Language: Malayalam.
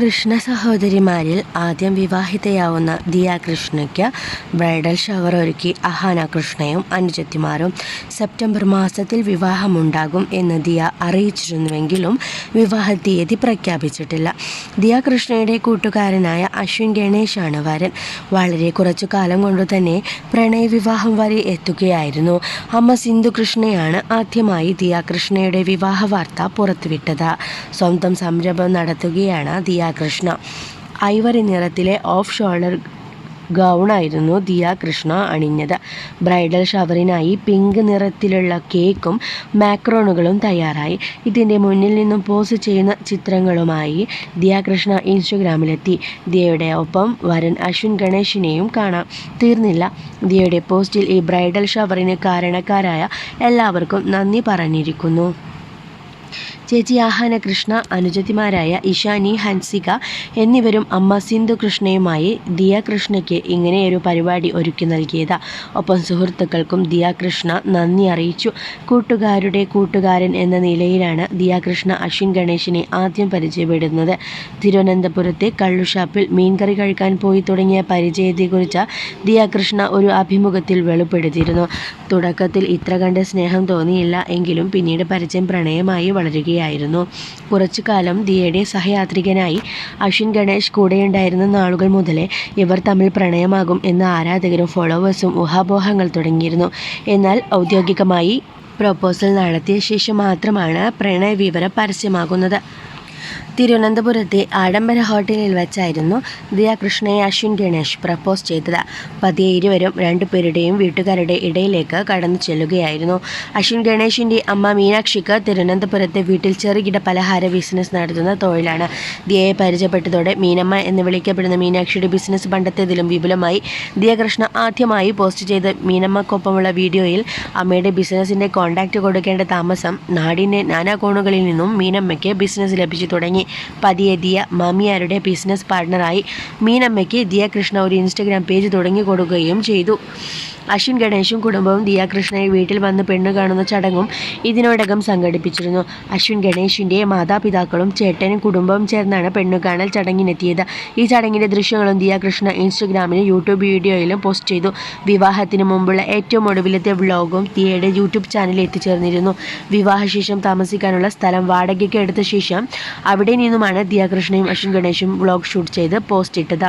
കൃഷ്ണ സഹോദരിമാരിൽ ആദ്യം വിവാഹിതയാവുന്ന ദിയ കൃഷ്ണയ്ക്ക് ബ്രൈഡൽ ഷവർ ഒരുക്കി അഹാന കൃഷ്ണയും അനുജത്തിമാരും സെപ്റ്റംബർ മാസത്തിൽ വിവാഹമുണ്ടാകും എന്ന് ദിയ അറിയിച്ചിരുന്നുവെങ്കിലും വിവാഹ തീയതി പ്രഖ്യാപിച്ചിട്ടില്ല. ദിയ കൃഷ്ണയുടെ കൂട്ടുകാരനായ അശ്വിൻ ഗണേഷാണ് വരൻ. വളരെ കുറച്ചു കാലം കൊണ്ട് തന്നെ പ്രണയ വിവാഹം വരെ എത്തുകയായിരുന്നു. അമ്മ സിന്ധു കൃഷ്ണയാണ് ആദ്യമായി ദിയ കൃഷ്ണയുടെ വിവാഹ വാർത്ത പുറത്തുവിട്ടത്. സ്വന്തം സംരംഭം നടത്തുകയാണ് ദിയ കൃഷ്ണ ഐവറി നിറത്തിലെ ഓഫ് ഷോൾഡർ ഗൗണായിരുന്നു ദിയ കൃഷ്ണ അണിഞ്ഞത്. ബ്രൈഡൽ ഷവറിനായി പിങ്ക് നിറത്തിലുള്ള കേക്കും മാക്രോണുകളും തയ്യാറായി. ഇതിന്റെ മുന്നിൽ നിന്നും പോസ് ചെയ്യുന്ന ചിത്രങ്ങളുമായി ദിയ കൃഷ്ണ ഇൻസ്റ്റഗ്രാമിലെത്തി. ദിയയുടെ ഒപ്പം വരൻ അശ്വിൻ ഗണേഷിനെയും കാണാം. തീർന്നില്ല. ദിയയുടെ പോസ്റ്റിൽ ഈ ബ്രൈഡൽ ഷവറിന് കാരണക്കാരായ എല്ലാവർക്കും നന്ദി പറഞ്ഞിരിക്കുന്നു. ചേച്ചി ആഹാന കൃഷ്ണ അനുജത്തിമാരായ ഇഷാനി ഹൻസിക എന്നിവരും അമ്മ സിന്ധു കൃഷ്ണയുമായി ദിയ കൃഷ്ണയ്ക്ക് ഇങ്ങനെയൊരു പരിപാടി ഒരുക്കി നൽകിയത്. ഒപ്പം സുഹൃത്തുക്കൾക്കും ദിയ കൃഷ്ണ നന്ദി അറിയിച്ചു. കൂട്ടുകാരുടെ കൂട്ടുകാരൻ എന്ന നിലയിലാണ് ദിയ കൃഷ്ണ അശ്വിൻ ഗണേശിനെ ആദ്യം പരിചയപ്പെടുന്നത്. തിരുവനന്തപുരത്തെ കള്ളുഷാപ്പിൽ മീൻകറി കഴിക്കാൻ പോയി തുടങ്ങിയ പരിചയത്തെക്കുറിച്ച് ദിയ കൃഷ്ണ ഒരു അഭിമുഖത്തിൽ വെളിപ്പെടുത്തിയിരുന്നു. തുടക്കത്തിൽ ഇത്ര കണ്ട് സ്നേഹം തോന്നിയില്ല എങ്കിലും പിന്നീട് പരിചയം പ്രണയമായി വളരുകയായിരുന്നു കുറച്ചു കാലം ദിയയുടെ സഹയാത്രികനായി അശ്വിൻ ഗണേഷ് കൂടെയുണ്ടായിരുന്ന നാളുകൾ മുതലേ ഇവർ തമ്മിൽ പ്രണയമാകും എന്ന ആരാധകരും ഫോളോവേഴ്സും ഊഹാപോഹങ്ങൾ തുടങ്ങിയിരുന്നു. എന്നാൽ ഔദ്യോഗികമായി പ്രൊപ്പോസൽ നടത്തിയ ശേഷം മാത്രമാണ് പ്രണയ വിവരം പരസ്യമാകുന്നത്. തിരുവനന്തപുരത്തെ ആഡംബര ഹോട്ടലിൽ വെച്ചായിരുന്നു ദിയ കൃഷ്ണയെ അശ്വിൻ ഗണേഷ് പ്രപ്പോസ് ചെയ്തത്. പതിയെ ഇരുവരും രണ്ടുപേരുടെയും വീട്ടുകാരുടെ ഇടയിലേക്ക് കടന്നു ചെല്ലുകയായിരുന്നു. അശ്വിൻ ഗണേഷിന്റെ അമ്മ മീനാക്ഷിക്ക് തിരുവനന്തപുരത്തെ വീട്ടിൽ ചെറുകിട പലഹാര ബിസിനസ് നടത്തുന്ന തൊഴിലാണ്. ദിയയെ പരിചയപ്പെട്ടതോടെ മീനമ്മ എന്ന് വിളിക്കപ്പെടുന്ന മീനാക്ഷിയുടെ ബിസിനസ് പണ്ടത്തേതിലും വിപുലമായി. ദിയ കൃഷ്ണ ആദ്യമായി പോസ്റ്റ് ചെയ്ത മീനമ്മക്കൊപ്പമുള്ള വീഡിയോയിൽ അമ്മയുടെ ബിസിനസ്സിന്റെ കോൺടാക്റ്റ് കൊടുക്കേണ്ട താമസം നാടിന്റെ നാനാകോണുകളിൽ നിന്നും മീനമ്മയ്ക്ക് ബിസിനസ് ലഭിച്ചു തുടങ്ങി. പതിയെ ദിയ മാമിയാരുടെ ബിസിനസ് പാർട്ണറായി മീനമ്മയ്ക്ക് ദിയ കൃഷ്ണ ഒരു ഇൻസ്റ്റഗ്രാം പേജ് തുടങ്ങി കൊടുക്കുകയും ചെയ്തു. അശ്വിൻ ഗണേശും കുടുംബവും ദിയ കൃഷ്ണയെ വീട്ടിൽ വന്ന് പെണ്ണു കാണുന്ന ചടങ്ങും ഇതിനോടകം സംഘടിപ്പിച്ചിരുന്നു. അശ്വിൻ ഗണേഷിന്റെ മാതാപിതാക്കളും ചേട്ടനും കുടുംബവും ചേർന്നാണ് പെണ്ണു കാണൽ ചടങ്ങിനെത്തിയത്. ഈ ചടങ്ങിന്റെ ദൃശ്യങ്ങളും ദിയ കൃഷ്ണ ഇൻസ്റ്റഗ്രാമിലും യൂട്യൂബ് വീഡിയോയിലും പോസ്റ്റ് ചെയ്തു. വിവാഹത്തിന് മുമ്പുള്ള ഏറ്റവും ഒടുവിലത്തെ വ്ളോഗും ദിയയുടെ യൂട്യൂബ് ചാനലിൽ എത്തിച്ചേർന്നിരുന്നു. വിവാഹശേഷം താമസിക്കാനുള്ള സ്ഥലം വാടകയ്ക്ക് എടുത്ത ശേഷം അവിടെ നിന്നുമാണ് ദിയാകൃഷ്ണയും അശ്വിൻ ഗണേശും വ്ളോഗ് ഷൂട്ട് ചെയ്ത് പോസ്റ്റ് ഇട്ടത്.